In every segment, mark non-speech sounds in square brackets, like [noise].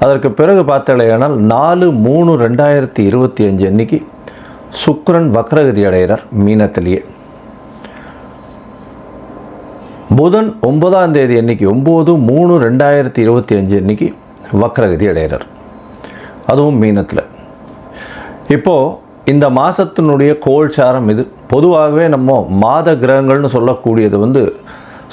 அதற்கு பிறகு பார்த்தாலேயானால் நாலு மூணு ரெண்டாயிரத்தி இருபத்தி அஞ்சு அன்னைக்கு சுக்ரன் வக்ரகதி அடைகிறார் மீனத்திலேயே. புதன் ஒன்பதாம் தேதி அன்னைக்கு ஒம்பது மூணு ரெண்டாயிரத்தி இருபத்தி அஞ்சு அன்னைக்கு வக்ரகதி அடைகிறார். அதுவும் மீனத்தில். இப்போது இந்த மாதத்தினுடைய கோல்சாரம் இது. பொதுவாகவே நம்ம மாத கிரகங்கள்னு சொல்லக்கூடியது வந்து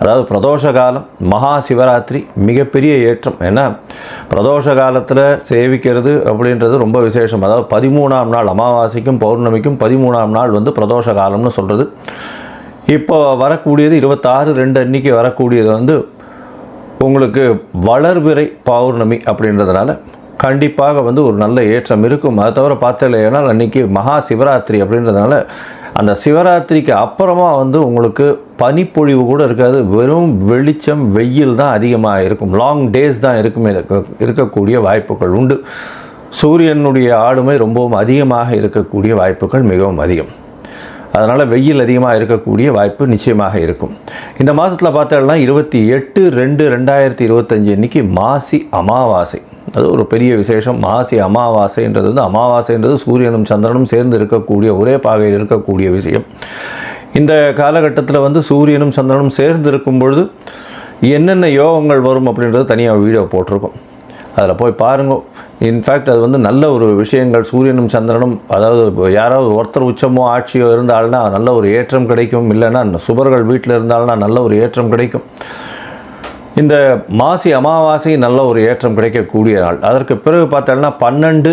அதாவது பிரதோஷ காலம் மகா சிவராத்திரி மிகப்பெரிய ஏற்றம். ஏன்னா பிரதோஷ காலத்தில் சேவிக்கிறது அப்படின்றது ரொம்ப விசேஷம். அதாவது பதிமூணாம் நாள் அமாவாசைக்கும் பௌர்ணமிக்கும் பதிமூணாம் நாள் வந்து பிரதோஷ காலம்னு சொல்கிறது இப்போ வரக்கூடியது இருபத்தாறு ரெண்டு அன்னைக்கு வரக்கூடியது வந்து உங்களுக்கு வளர்பிறை பௌர்ணமி அப்படின்றதுனால கண்டிப்பாக வந்து ஒரு நல்ல ஏற்றம் இருக்கும். அதை தவிர பார்த்தலைன்னா அன்றைக்கி மகா சிவராத்திரி அப்படின்றதுனால அந்த சிவராத்திரிக்கு அப்புறமா வந்து உங்களுக்கு பனிப்பொழிவு கூட இருக்காது. வெறும் வெளிச்சம் வெயில் தான் அதிகமாக இருக்கும். லாங் டேஸ் தான் இருக்குமே. இருக்க- இருக்கக்கூடிய வாய்ப்புகள் உண்டு. சூரியனுடைய ஆளுமை ரொம்பவும் அதிகமாக இருக்கக்கூடிய வாய்ப்புகள் மிகவும் அதிகம். அதனால் வெயில் அதிகமாக இருக்கக்கூடிய வாய்ப்பு நிச்சயமாக இருக்கும். இந்த மாதத்தில் பார்த்தோம்னா இருபத்தி எட்டு ரெண்டு ரெண்டாயிரத்தி இருபத்தஞ்சி அன்னைக்கு மாசி அமாவாசை. அது ஒரு பெரிய விசேஷம். மாசி அமாவாசைன்றது வந்து அமாவாசைன்றது சூரியனும் சந்திரனும் சேர்ந்து இருக்கக்கூடிய ஒரே பாகையில் இருக்கக்கூடிய விஷயம். இந்த காலகட்டத்தில் வந்து சூரியனும் சந்திரனும் சேர்ந்து இருக்கும் பொழுது என்னென்ன யோகங்கள் வரும் அப்படின்றது தனியாக வீடியோ போட்டிருக்கோம். அதில் போய் பாருங்க. இன்ஃபேக்ட் அது வந்து நல்ல ஒரு விஷயங்கள். சூரியனும் சந்திரனும் அதாவது யாராவது ஒருத்தர் உச்சமோ ஆட்சியோ இருந்தால்னா நல்ல ஒரு ஏற்றம் கிடைக்கும். இல்லைன்னா சுபர்கள் வீட்டில் இருந்தால்னா நல்ல ஒரு ஏற்றம் கிடைக்கும். இந்த மாசி அமாவாசை நல்ல ஒரு ஏற்றம் கிடைக்கக்கூடிய நாள். அதற்கு பிறகு பார்த்தோம்னா பன்னெண்டு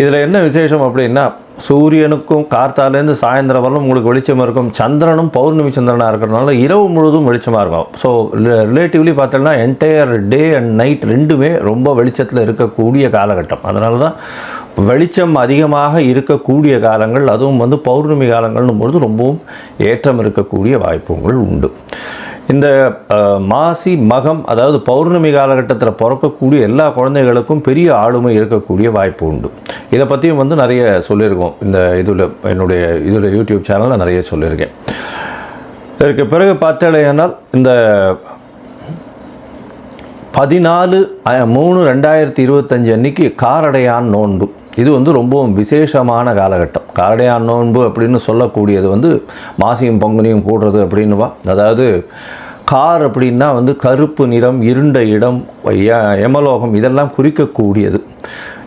இதில் என்ன விசேஷம் அப்படின்னா சூரியனுக்கும் கார்த்தாலேருந்து சாயந்தரம் வரலும் உங்களுக்கு வெளிச்சம் இருக்கும். சந்திரனும் பௌர்ணமி சந்திரனாக இருக்கிறதுனால இரவு முழுவதும் வெளிச்சமாக இருக்கும். ஸோ ரிலேட்டிவ்லி பார்த்தோம்னா என்டையர் டே அண்ட் நைட் ரெண்டுமே ரொம்ப வெளிச்சத்தில் இருக்கக்கூடிய காலகட்டம். அதனால தான் வெளிச்சம் அதிகமாக இருக்கக்கூடிய காலங்கள் அதுவும் வந்து பௌர்ணமி காலங்கள்னும் பொழுது ரொம்பவும் ஏற்றம் இருக்கக்கூடிய வாய்ப்புகள் உண்டு. இந்த மாசி மகம் அதாவது பௌர்ணமி காலகட்டத்தில் பிறக்கக்கூடிய எல்லா குழந்தைகளுக்கும் பெரிய ஆளுமை இருக்கக்கூடிய வாய்ப்பு உண்டு. இதை பற்றியும் வந்து நிறைய சொல்லியிருக்கோம். இந்த இதில் என்னுடைய இதில் யூடியூப் சேனலில் நிறைய சொல்லியிருக்கேன். இதற்கு பிறகு பார்த்தேனால் இந்த பதினாலு மூணு ரெண்டாயிரத்தி இருபத்தஞ்சு அன்னைக்கு காரடையான் நோன்பு. இது வந்து ரொம்பவும் விசேஷமான காலகட்டம். காரடையா நோன்பு அப்படின்னு சொல்லக்கூடியது வந்து மாசியும் பங்குனியும் கூடுறது அப்படின்னுவா. அதாவது கார் அப்படின்னா வந்து கருப்பு நிறம் இருண்ட இடம் ய- இதெல்லாம் குறிக்கக்கூடியது.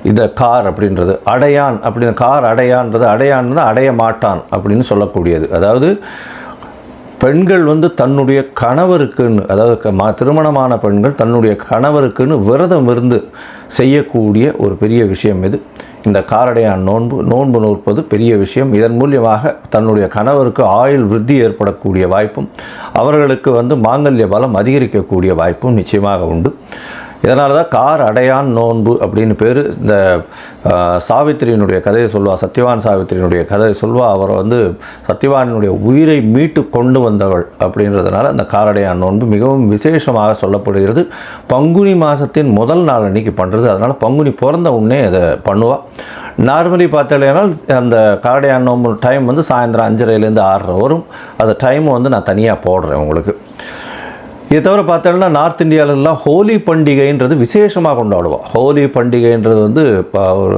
இந்த கார் அப்படின்றது. அடையான் அப்படின்னு கார் அடையான்றது அடையான்றது அடைய மாட்டான் அப்படின்னு சொல்லக்கூடியது. அதாவது பெண்கள் வந்து தன்னுடைய கணவருக்குன்னு அதாவது க- திருமணமான பெண்கள் தன்னுடைய கணவருக்குன்னு விரதம் இருந்து செய்யக்கூடிய ஒரு பெரிய விஷயம் இது. இந்த காரடையான் நோன்பு நோன்பு நோற்பது பெரிய விஷயம். இதன் மூலியமாக தன்னுடைய கணவருக்கு ஆயுள் விருத்தி ஏற்படக்கூடிய வாய்ப்பும் அவர்களுக்கு வந்து மாங்கல்ய பலம் அதிகரிக்கக்கூடிய வாய்ப்பும் நிச்சயமாக உண்டு. இதனால தான் கார் அடையான் நோன்பு அப்படின்னு பேர். இந்த சாவித்திரியினுடைய கதையை சொல்வா சத்யவான் சாவித்திரியினுடைய கதையை சொல்வா. அவர் வந்து சத்யவானுடைய உயிரை மீட்டு கொண்டு வந்தவள் அப்படின்றதுனால அந்த காரடையான் நோன்பு மிகவும் விசேஷமாக சொல்லப்படுகிறது. பங்குனி மாதத்தின் முதல் நாள் அன்னைக்கு பண்ணுறது அதனால் பங்குனி பிறந்த உடனே அதை பண்ணுவாள் நார்மலி பார்த்தாலேனால் அந்த காரடையான் நோன்பு டைம் வந்து சாயந்தரம் அஞ்சரைலேருந்து ஆறரை வரும். அந்த டைம் வந்து நான் தனியாக போடுறேன் உங்களுக்கு. இதை தவிர பார்த்தோம்னா நார்த் இந்தியாவிலலாம் ஹோலி பண்டிகைன்றது விசேஷமாக கொண்டாடுவோம். ஹோலி பண்டிகைன்றது வந்து இப்போ ஒரு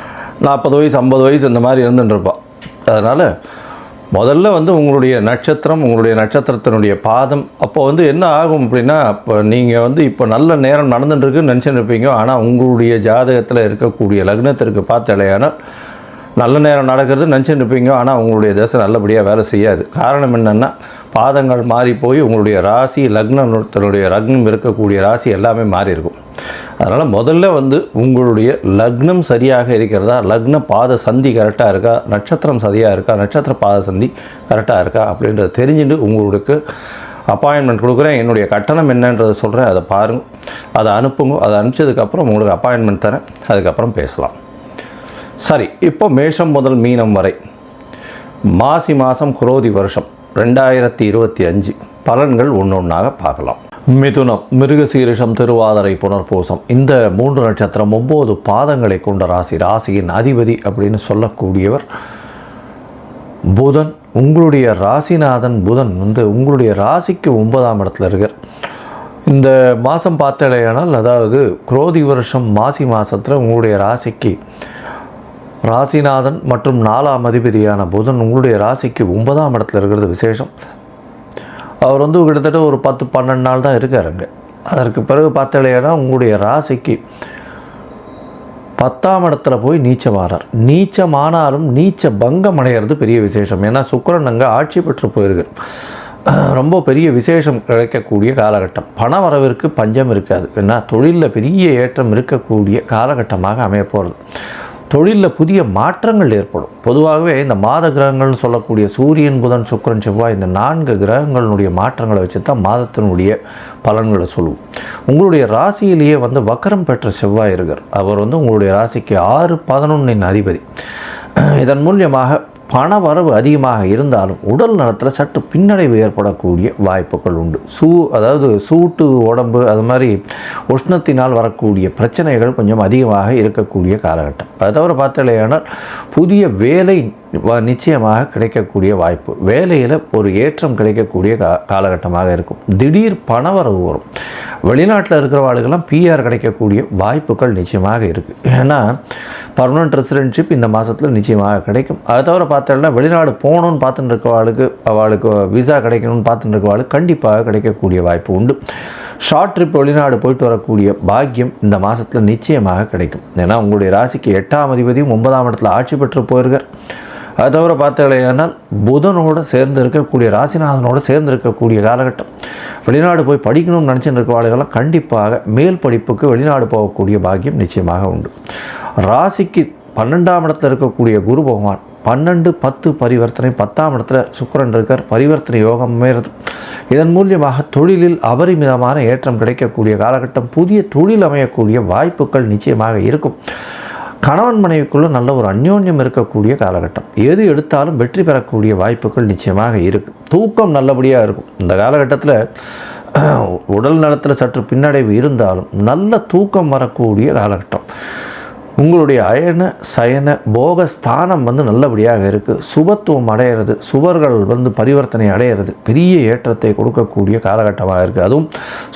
நாற்பது வயசு ஐம்பது வயசு இந்த மாதிரி இருந்துட்டுருப்பான் அதனால் முதல்ல வந்து உங்களுடைய நட்சத்திரம் உங்களுடைய நட்சத்திரத்தினுடைய பாதம் அப்போ வந்து என்ன ஆகும் அப்படின்னா இப்போ நீங்கள் வந்து இப்போ நல்ல நேரம் நடந்துட்டுருக்குன்னு நினச்சிட்டு இருப்பீங்க ஆனால் உங்களுடைய ஜாதகத்தில் இருக்கக்கூடிய லக்னத்திற்கு பார்த்தாலேயானால் நல்ல நேரம் நடக்கிறது நினச்சிட்டு இருப்பீங்க ஆனால் உங்களுடைய தசை நல்லபடியாக வேலை செய்யாது. காரணம் என்னென்னா பாதங்கள் மாறி போய் உங்களுடைய ராசி லக்னத்தினுடைய லக்னம் இருக்கக்கூடிய ராசி எல்லாமே மாறி இருக்கும். அதனால் முதல்ல வந்து உங்களுடைய லக்னம் சரியாக இருக்கிறதா லக்ன பாத சந்தி கரெக்டாக இருக்கா நட்சத்திரம் சரியாக இருக்கா நட்சத்திர பாத சந்தி கரெக்டாக இருக்கா அப்படின்றத தெரிஞ்சுட்டு உங்களுக்கு அப்பாயின்மெண்ட் கொடுக்குறேன். என்னுடைய கட்டணம் என்னன்றதை சொல்கிறேன் அதை பாருங்கள் அதை அனுப்புங்க. அதை அனுப்பிச்சதுக்கப்புறம் உங்களுக்கு அப்பாயின்மெண்ட் தரேன். அதுக்கப்புறம் பேசலாம். சரி இப்போ மேஷம் முதல் மீனம் வரை. மாசி மாதம் குரோதி வருஷம். ரெண்டாயிரத்தி இருபத்தி அஞ்சு. பலன்கள் ஒன்று ஒன்றாக பார்க்கலாம். மிதுனம் மிருகசீரிஷம் திருவாதிரை புனர்பூசம் இந்த மூன்று நட்சத்திரம் ஒம்பது பாதங்களை கொண்ட ராசி ராசியின் அதிபதி அப்படின்னு சொல்லக்கூடியவர் புதன். உங்களுடைய ராசிநாதன் புதன் வந்து உங்களுடைய ராசிக்கு ஒன்பதாம் இடத்துல இருக்கார். இந்த மாதம் பார்த்தலையானால் அதாவது குரோதி வருஷம் மாசி மாதத்தில் உங்களுடைய ராசிக்கு ராசிநாதன் மற்றும் நாலாம் அதிபதியான புதன் உங்களுடைய ராசிக்கு ஒன்பதாம் இடத்துல இருக்கிறது விசேஷம். அவர் வந்து கிட்டத்தட்ட ஒரு பத்து பன்னெண்டு நாள் தான் இருக்காருங்க அதற்கு பிறகு பார்த்தலையானா உங்களுடைய ராசிக்கு பத்தாம் இடத்துல போய் நீச்சமானார் நீச்சமானாலும் நீச்ச பங்கம் அடைகிறது பெரிய விசேஷம். ஏன்னா சுக்கிரன் அங்கே ஆட்சி பெற்று போயிருக்கார் ரொம்ப பெரிய விசேஷம் கிடைக்கக்கூடிய காலகட்டம். பண வரவிற்கு பஞ்சம் இருக்காது. ஏன்னா தொழிலில் பெரிய ஏற்றம் இருக்கக்கூடிய காலகட்டமாக அமைய போகிறது தொழிலில் புதிய மாற்றங்கள் ஏற்படும். பொதுவாகவே இந்த மாத கிரகங்கள்னு சொல்லக்கூடிய சூரியன் புதன் சுக்கிரன் செவ்வாய் இந்த நான்கு கிரகங்களுடைய மாற்றங்களை வச்சு தான் மாதத்தினுடைய பலன்களை சொல்லுவோம். உங்களுடைய ராசியிலேயே வந்து வக்கரம் பெற்ற செவ்வாய் இருக்கார். அவர் வந்து உங்களுடைய ராசிக்கு ஆறு பதினொன்றின் அதிபதி. [clears throat] இதன் மூலியமாக பண வரவு அதிகமாக இருந்தாலும் உடல் நலத்தில் சற்று பின்னடைவு ஏற்படக்கூடிய வாய்ப்புகள் உண்டு. சூ அதாவது சூட்டு உடம்பு அது மாதிரி உஷ்ணத்தினால் வரக்கூடிய பிரச்சனைகள் கொஞ்சம் அதிகமாக இருக்கக்கூடிய காலகட்டம். அதை தவிர பார்த்தாலேயானால் புதிய வேலை வ- நிச்சயமாக கிடைக்கக்கூடிய வாய்ப்பு. வேலையில் ஒரு ஏற்றம் கிடைக்கக்கூடிய கா காலகட்டமாக இருக்கும். திடீர் பணவரவு வரும். வெளிநாட்டில் இருக்கிறவாளுக்கெல்லாம் பிஆர் கிடைக்கக்கூடிய வாய்ப்புகள் நிச்சயமாக இருக்குது ஏன்னா பர்மனன்ட் ரெசிடென்ட்ஷிப் இந்த மாதத்தில் நிச்சயமாக கிடைக்கும். அதை தவிர பார்த்தோம்னா வெளிநாடு போகணும்னு பார்த்துட்டு இருக்கவாளுக்கு அவளுக்கு விசா கிடைக்கணும்னு பார்த்துட்டு இருக்கவாளுக்கு கண்டிப்பாக கிடைக்கக்கூடிய வாய்ப்பு உண்டு. ஷார்ட் ட்ரிப் வெளிநாடு போயிட்டு வரக்கூடிய பாக்கியம் இந்த மாதத்தில் நிச்சயமாக கிடைக்கும். ஏன்னா உங்களுடைய ராசிக்கு எட்டாம் அதிபதியும் ஒன்பதாம் இடத்துல ஆட்சி பெற்று போயிருக்கார். அது தவிர பார்த்தாலேயானால் புதனோடு சேர்ந்து இருக்கக்கூடிய ராசிநாதனோடு சேர்ந்து இருக்கக்கூடிய காலகட்டம். வெளிநாடு போய் படிக்கணும்னு நினச்சிட்டு இருக்கவாளுகள்லாம் கண்டிப்பாக மேல் படிப்புக்கு வெளிநாடு போகக்கூடிய பாக்கியம் நிச்சயமாக உண்டு. ராசிக்கு பன்னெண்டாம் இடத்துல இருக்கக்கூடிய குரு பகவான் பன்னெண்டு பத்து பரிவர்த்தனை பத்தாம் இடத்துல சுக்கரன் இருக்கார் பரிவர்த்தனை யோகம் மேறது. இதன் மூலியமாக தொழிலில் அபரிமிதமான ஏற்றம் கிடைக்கக்கூடிய காலகட்டம் புதிய தொழில் அமையக்கூடிய வாய்ப்புகள் நிச்சயமாக இருக்கும். கணவன் மனைவிக்குள்ளே நல்ல ஒரு அந்யோன்யம் இருக்கக்கூடிய காலகட்டம். எது எடுத்தாலும் வெற்றி பெறக்கூடிய வாய்ப்புகள் நிச்சயமாக இருக்குது தூக்கம் நல்லபடியாக இருக்கும். இந்த காலகட்டத்தில் உடல் நலத்தில் சற்று பின்னடைவு இருந்தாலும் நல்ல தூக்கம் வரக்கூடிய காலகட்டம். உங்களுடைய அயன சயன போக ஸ்தானம் வந்து நல்லபடியாக இருக்குது சுபத்துவம் அடையிறது சுவர்கள் வந்து பரிவர்த்தனை அடையிறது பெரிய ஏற்றத்தை கொடுக்கக்கூடிய காலகட்டமாக இருக்குது அதுவும்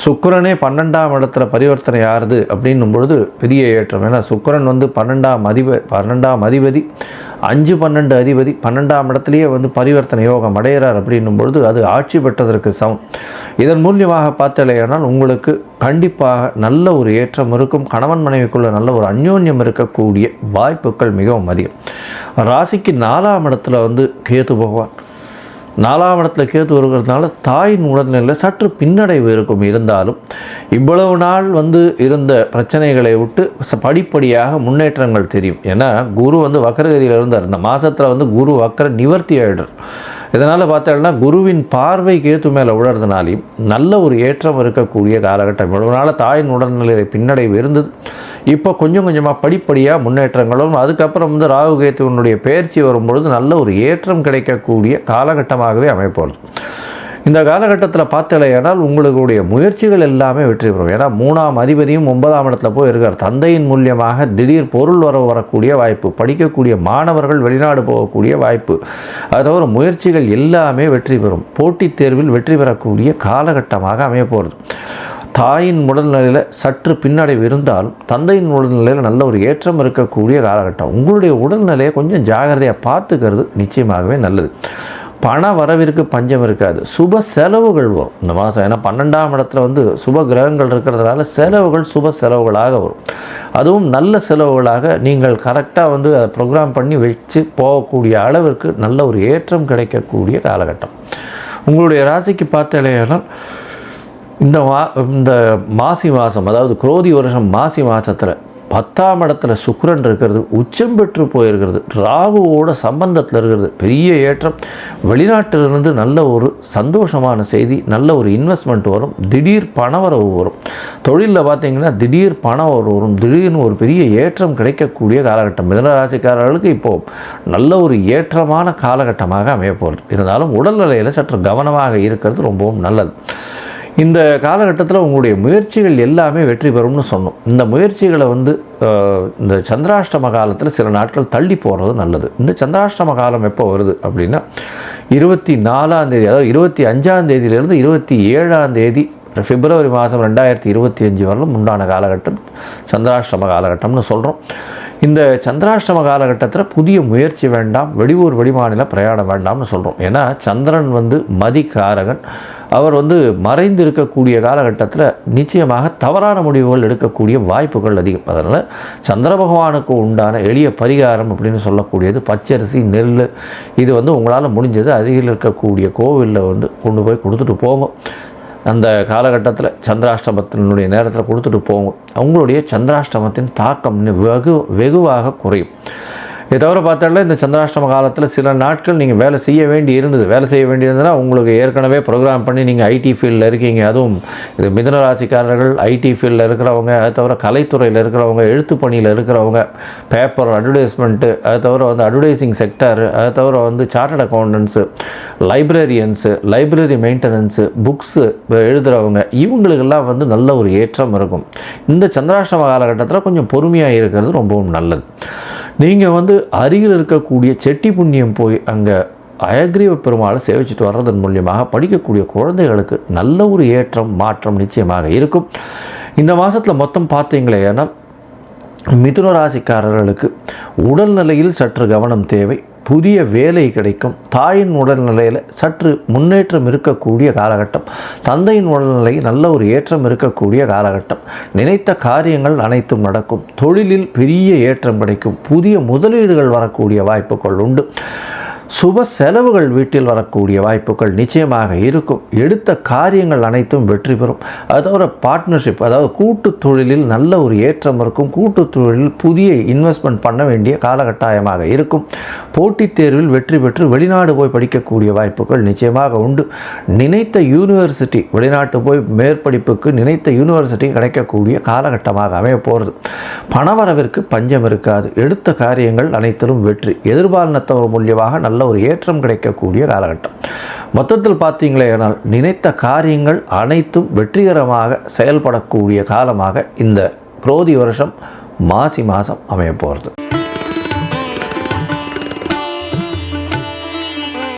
சுக்கரனே பன்னெண்டாம் இடத்துல பரிவர்த்தனை ஆறுது அப்படின்னும் பொழுது பெரிய ஏற்றம். ஏன்னா சுக்கிரன் வந்து பன்னெண்டாம் அதிப பன்னெண்டாம் அதிபதி. அஞ்சு பன்னெண்டு அதிபதி பன்னெண்டாம் இடத்துலையே வந்து பரிவர்த்தனை யோகம் அடைகிறார் அப்படின்னும் பொழுது அது ஆட்சி பெற்றதற்கு சமம். இதன் மூலியமாக பார்த்தலையானால் உங்களுக்கு கண்டிப்பாக நல்ல ஒரு ஏற்றம் இருக்கும். கணவன் மனைவிக்குள்ள நல்ல ஒரு அந்யோன்யம் இருக்கக்கூடிய வாய்ப்புகள் மிகவும் அதிகம். ராசிக்கு நாலாம் இடத்துல வந்து கேத்து பகவான் நாலாம் இடத்துல கேத்து வருகிறதுனால தாயின் உடல்நிலையில் சற்று பின்னடைவு இருக்கும் இருந்தாலும் இவ்வளவு நாள் வந்து இருந்த பிரச்சனைகளை விட்டு படிப்படியாக முன்னேற்றங்கள் தெரியும். ஏன்னா குரு வந்து வக்கரகதியில் இருந்தார். இந்த மாதத்தில் வந்து குரு வக்கர நிவர்த்தி ஆகிடும் இதனால் பார்த்தோம்னா குருவின் பார்வை கேத்து மேலே உழறதுனாலையும் நல்ல ஒரு ஏற்றம் இருக்கக்கூடிய காலகட்டம். இவ்வளவு நாள் தாயின் உடல்நிலையில் பின்னடைவு இருந்தது. இப்போ கொஞ்சம் கொஞ்சமாக படிப்படியாக முன்னேற்றங்களும் அதுக்கப்புறம் வந்து ராகு கேத்துவனுடைய பயிற்சி வரும்பொழுது நல்ல ஒரு ஏற்றம் கிடைக்கக்கூடிய காலகட்டமாகவே அமைப்போகிறது இந்த காலகட்டத்தில் பார்த்தலையானால் உங்களுடைய முயற்சிகள் எல்லாமே வெற்றி பெறும். ஏன்னா மூணாம் அதிபதியும் ஒன்பதாம் இடத்துல போய் இருக்கார் தந்தையின் மூலியமாக திடீர் பொருள் வரவு வரக்கூடிய வாய்ப்பு படிக்கக்கூடிய மாணவர்கள் வெளிநாடு போகக்கூடிய வாய்ப்பு. அது தவிர முயற்சிகள் எல்லாமே வெற்றி பெறும். போட்டித் தேர்வில் வெற்றி பெறக்கூடிய காலகட்டமாக அமைய போகிறது தாயின் உடல்நிலையில் சற்று பின்னடைவு இருந்தால் தந்தையின் உடல்நிலையில் நல்ல ஒரு ஏற்றம் இருக்கக்கூடிய காலகட்டம். உங்களுடைய உடல்நிலையை கொஞ்சம் ஜாகிரதையாக பார்த்துக்கிறது நிச்சயமாகவே நல்லது. பண வரவிற்கு பஞ்சம் இருக்காது. சுப செலவுகள் வரும். இந்த மாதம் ஏன்னா பன்னெண்டாம் இடத்துல வந்து சுப கிரகங்கள் இருக்கிறதுனால செலவுகள் சுப செலவுகளாக வரும். அதுவும் நல்ல செலவுகளாக நீங்கள் கரெக்டாக வந்து அதை ப்ரோக்ராம் பண்ணி வச்சு போகக்கூடிய அளவிற்கு நல்ல ஒரு ஏற்றம் கிடைக்கக்கூடிய காலகட்டம். உங்களுடைய ராசிக்கு பார்த்தாலேயானால் இந்த மா இந்த மாசி மாதம் அதாவது குரோதி வருஷம் மாசி மாதத்தில் பத்தாம் இடத்துல சுக்கரன் இருக்கிறது உச்சம் பெற்று போயிருக்கிறது ராகுவோட சம்பந்தத்தில் இருக்கிறது பெரிய ஏற்றம். வெளிநாட்டிலிருந்து நல்ல ஒரு சந்தோஷமான செய்தி நல்ல ஒரு இன்வெஸ்ட்மெண்ட் வரும் திடீர் பணவரவு வரும். தொழிலில் பார்த்தீங்கன்னா திடீர் பணவரவு வரும் திடீர்னு ஒரு பெரிய ஏற்றம் கிடைக்கக்கூடிய காலகட்டம். மிதனராசிக்காரர்களுக்கு இப்போது நல்ல ஒரு ஏற்றமான காலகட்டமாக அமைய போகிறது இருந்தாலும் உடல்நிலையில் சற்று கவனமாக இருக்கிறது ரொம்பவும் நல்லது. இந்த காலகட்டத்தில் உங்களுடைய முயற்சிகள் எல்லாமே வெற்றி பெறும்னு சொன்னோம். இந்த முயற்சிகளை வந்து இந்த சந்திராஷ்டம காலத்தில் சில நாட்கள் தள்ளி போகிறது நல்லது. இந்த சந்திராஷ்டம காலம் எப்போ வருது அப்படின்னா இருபத்தி நாலாம் தேதி அதாவது இருபத்தி அஞ்சாம் தேதியிலேருந்து இருபத்தி ஏழாம் தேதி பிப்ரவரி மாதம் ரெண்டாயிரத்தி இருபத்தி அஞ்சு வரலும் உண்டான காலகட்டம் சந்திராஷ்டம காலகட்டம்னு சொல்கிறோம் இந்த சந்திராஷ்டம காலகட்டத்தில் புதிய முயற்சி வேண்டாம் வெளியூர் வெளிமாநில பிரயாணம் வேண்டாம்னு சொல்கிறோம் ஏன்னா சந்திரன் வந்து மதிக்காரகன். அவர் வந்து மறைந்து இருக்கக்கூடிய காலகட்டத்தில் நிச்சயமாக தவறான முடிவுகள் எடுக்கக்கூடிய வாய்ப்புகள் அதிகம். அதனால் சந்திர பகவானுக்கு உண்டான எளிய பரிகாரம் அப்படின்னு சொல்லக்கூடியது பச்சரிசி நெல் இது வந்து உங்களால் முடிஞ்சது. அருகில் இருக்கக்கூடிய கோவிலில் வந்து கொண்டு போய் கொடுத்துட்டு போங்க. அந்த காலகட்டத்தில் சந்திராஷ்டமத்தினுடைய நேரத்தில் கொடுத்துட்டு போவோம் அவங்களுடைய சந்திராஷ்டமத்தின் தாக்கம் வெகு வெகுவாக குறையும். இதை தவிர பார்த்தால இந்த சந்திராஷ்டம காலத்தில் சில நாட்கள் நீங்கள் வேலை செய்ய வேண்டி இருந்தது. வேலை செய்ய வேண்டி இருந்ததுன்னா உங்களுக்கு ஏற்கனவே ப்ரோக்ராம் பண்ணி நீங்கள் ஐடி ஃபீல்டில் இருக்கீங்க. அதுவும் இது மிதுன ராசிக்காரர்கள் ஐடி ஃபீல்டில் இருக்கிறவங்க அது தவிர கலைத்துறையில் இருக்கிறவங்க எழுத்து பணியில் இருக்கிறவங்க பேப்பர் அட்வர்டைஸ்மெண்ட்டு அது தவிர வந்து அட்வர்டைஸிங் செக்டர் அது தவிர வந்து chartered accountants librarians library maintenance books எழுதுகிறவங்க இவங்களுக்கெல்லாம் வந்து நல்ல ஒரு ஏற்றம் இருக்கும். இந்த சந்திராஷ்டம காலகட்டத்தில் கொஞ்சம் பொறுமையாக இருக்கிறது ரொம்பவும் நல்லது. நீங்கள் வந்து அருகில் இருக்கக்கூடிய செட்டி புண்ணியம் போய் அங்கே அயக்ரீவ பெருமாளை சேவிச்சுட்டு வர்றதன் மூலியமாக படிக்கக்கூடிய குழந்தைகளுக்கு நல்ல ஒரு ஏற்றம் மாற்றம் நிச்சயமாக இருக்கும். இந்த மாதத்தில் மொத்தம் பார்த்தீங்களே ஏன்னா மிதுன ராசிக்காரர்களுக்கு உடல்நிலையில் சற்று கவனம் தேவை. புதிய வேலை கிடைக்கும். தாயின் உடல்நிலையில் சற்று முன்னேற்றம் இருக்கக்கூடிய காலகட்டம். தந்தையின் உடல்நிலையில் நல்ல ஒரு ஏற்றம் இருக்கக்கூடிய காலகட்டம். நினைத்த காரியங்கள் அனைத்தும் நடக்கும். தொழிலில் பெரிய ஏற்றம் கிடைக்கும். புதிய முதலீடுகள் வரக்கூடிய வாய்ப்புகள் உண்டு. சுப செலவுகள் வீட்டில் வரக்கூடிய வாய்ப்புகள் நிச்சயமாக இருக்கும். எடுத்த காரியங்கள் அனைத்தும் வெற்றி பெறும். அதோட பார்ட்னர்ஷிப் அதாவது கூட்டு தொழிலில் நல்ல ஒரு ஏற்றம் இருக்கும். கூட்டு தொழிலில் புதிய இன்வெஸ்ட்மெண்ட் பண்ண வேண்டிய காலகட்டாயமாக இருக்கும். போட்டித் தேர்வில் வெற்றி பெற்று வெளிநாடு போய் படிக்கக்கூடிய வாய்ப்புகள் நிச்சயமாக உண்டு. நினைத்த யூனிவர்சிட்டி வெளிநாட்டு போய் மேற்படிப்புக்கு நினைத்த யூனிவர்சிட்டி கிடைக்கக்கூடிய காலகட்டமாக அமைய போகிறது பணவரவிற்கு பஞ்சம் இருக்காது. எடுத்த காரியங்கள் அனைத்திலும் வெற்றி. எதிர்பாலினத்தவர் மூலியமாக நல்ல ஒரு ஏற்றம் கிடைக்கக்கூடிய காலகட்டம். மொத்தத்தில் பார்த்தீங்களே ஆனால் நினைத்த காரியங்கள் அனைத்தும் வெற்றிகரமாக செயல்படக்கூடிய காலமாக இந்த குரோதி வருஷம் மாசி மாதம் அமையப்போகிறது